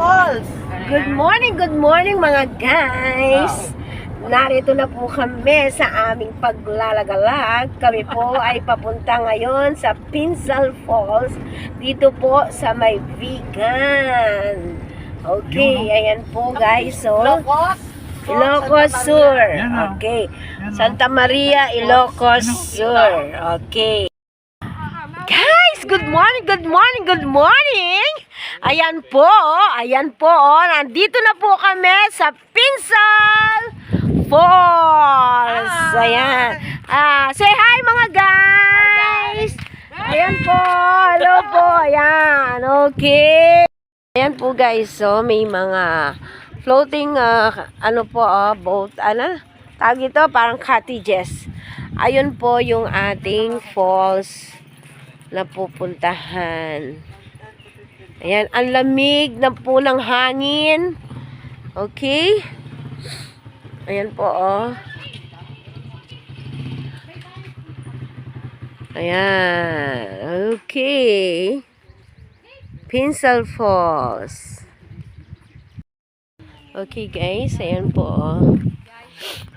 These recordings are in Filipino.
Falls. Good morning, good morning mga guys. Narito na po kami sa aming paglalagalag. Kami po ay papunta ngayon sa Pinsal Falls. Dito po sa may vegan. Okay, ayan po guys. So, Ilocos. Ilocos Sur. Oh. Okay. Oh. Santa Maria, Ilocos Sur. Okay. Guys, good morning, good morning, good morning. Ayan po, ayan po, oh, nandito na po kami sa Pinsal Falls. Ayan. Ah, say hi mga guys. Ayan po, hello po, ayan. Okay. Ayan po guys, so may mga floating ah, ano po ah, boat, ano? Tawag ito, parang cottages. Ayun po yung ating falls na pupuntahan. Ayan, ang lamig na po ng hangin. Okay? Ayan po, oh. Ayan. Okay. Pinsal Falls. Okay guys, ayan po, oh.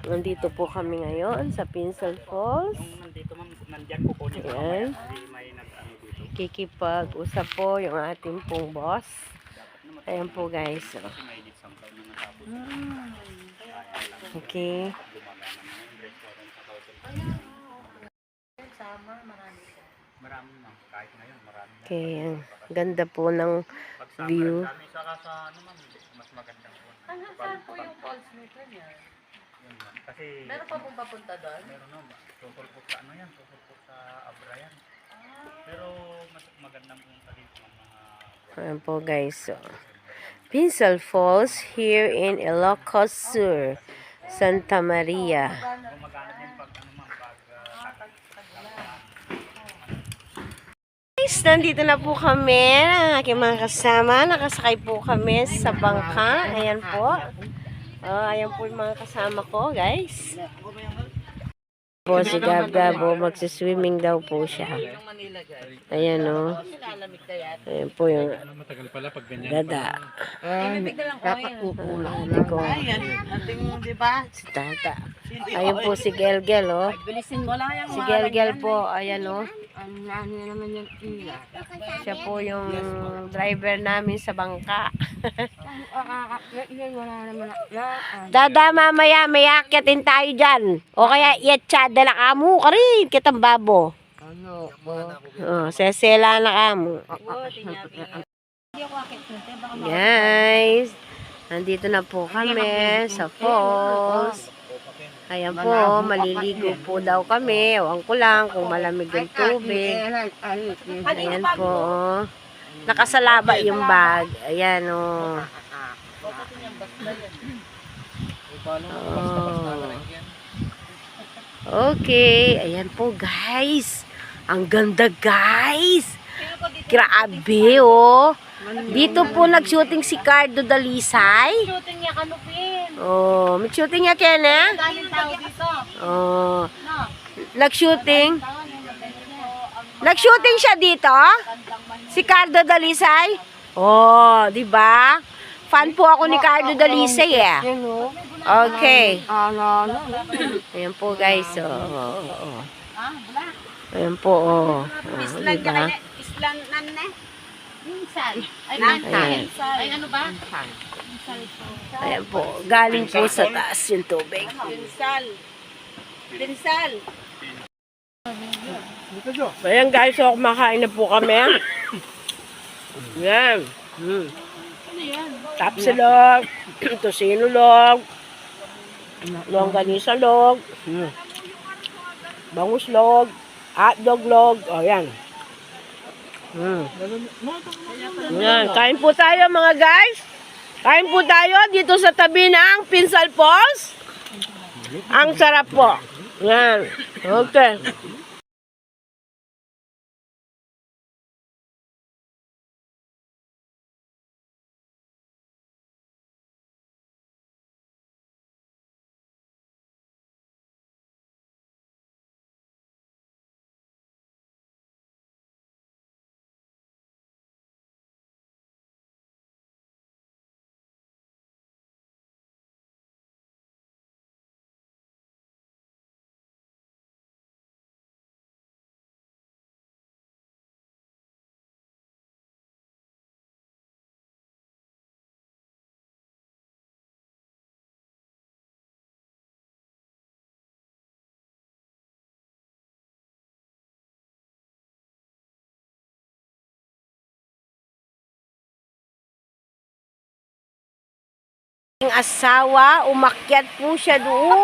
Nandito po kami ngayon sa Pinsal Falls. Nandito ma'am, nandyan po po. Ayan. Hindi may nag-ano dito. Kikipag-usap po yung ating pong boss. Ayan po guys. oh. Okay. Okay. Ang ganda po ng View. ano mas maganda po. Yung nito niya? Kasi Meron pa pong papunta doon? meron na, tungkol po sa ano yan, tungkol po sa Abra yan. Pero mas magandang punta dito ng mga Ayan po guys. So, Pinsal Falls here in Ilocos Sur, Santa Maria. Guys, nandito na po kami ng aking mga kasama. Nakasakay po kami sa bangka. Ayan po. Oh, ayan po yung mga kasama ko, guys. Po si Gab Gabo, magsiswimming daw po siya. Manila guys. Ayan o. Kaya. Ayan po yung matagal pala pag ganyan. dada. Lamig na lang ko Ayan, ating, di ba? si Tata. Ayan po si Gelgel o. Bilisin mo lang yung Si Gelgel po, ayan o. Ang ano naman yung. Siya po yung driver namin sa bangka. Yan, wala naman na. Dada, mamaya, may akyatin tayo dyan. O kaya, iyatsada na kamo ka rin, kitang babo. Ano po? Oh, sesela na kamo. Guys, nandito na po kami sa falls. Ayan po, maliligo po daw kami. Ewan ko lang kung malamig yung tubig. Ayan po. oh. Nakasalaba yung bag. Ayan o. Oh. Okay. Ayan po guys. Ang ganda guys. Grabe oh. Dito po nag-shooting si Cardo Dalisay. Shooting niya kanupin. Oh, mag-shooting niya Ken eh? Galing tao dito. Oh. Nag-shooting. Nag-shooting siya dito? Si Cardo Dalisay? Oh, di ba? Fan po ako ni Cardo Dalisay eh. Okay. Ayan po guys. Oh, oh, oh. Ah, wala. Ayan po. Oh. Oh, Islan di ka ba? na. Islan nan ne. Minsan. Ay, Ayan. minsan. Ay, ano ba? Ayan po. Galing po sa taas yung tubig. Pinsal. Pinsal. Ayan guys, so kumakain na po kami. Yan. Hmm. Tapsilog, tosino log, longganisa hotdog log, o yan. Hmm. Yan, kain po tayo mga guys. Kain po tayo dito sa tabi ng Pinsal Falls. Ang sarap po. Yan. Okay. Yung asawa, umakyat po siya doon.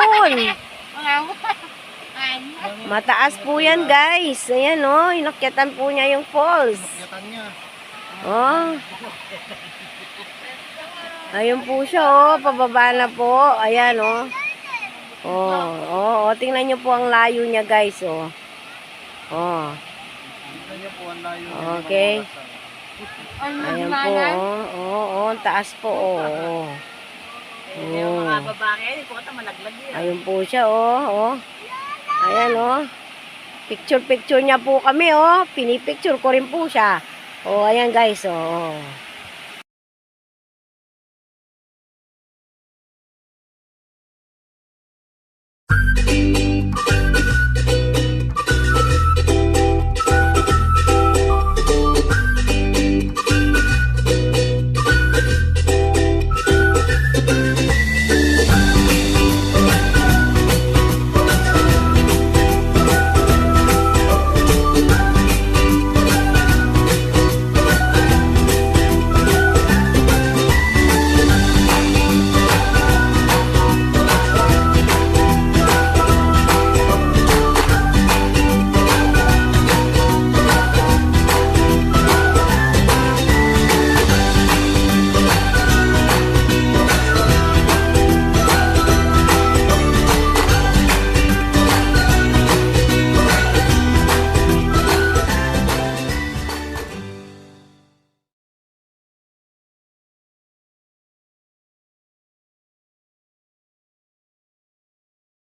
Mataas po yan, guys. Ayan, oh. Inakyatan po niya yung falls. Oh. Ayun po siya, oh. Pababa na po. Ayan, oh. Oh, oh, oh. Tingnan niyo po ang layo niya, guys, oh. Oh. Ang niya. Okay. Ayan po, oh. Oh, oh. Ang taas po, oh. oh. Yung Oh. mga babae, hindi ko ata malaglag yun. Ayun po siya, oh. oh. Ayan, oh. Picture-picture niya po kami, oh. Pinipicture ko rin po siya. Oh, ayan guys, oh.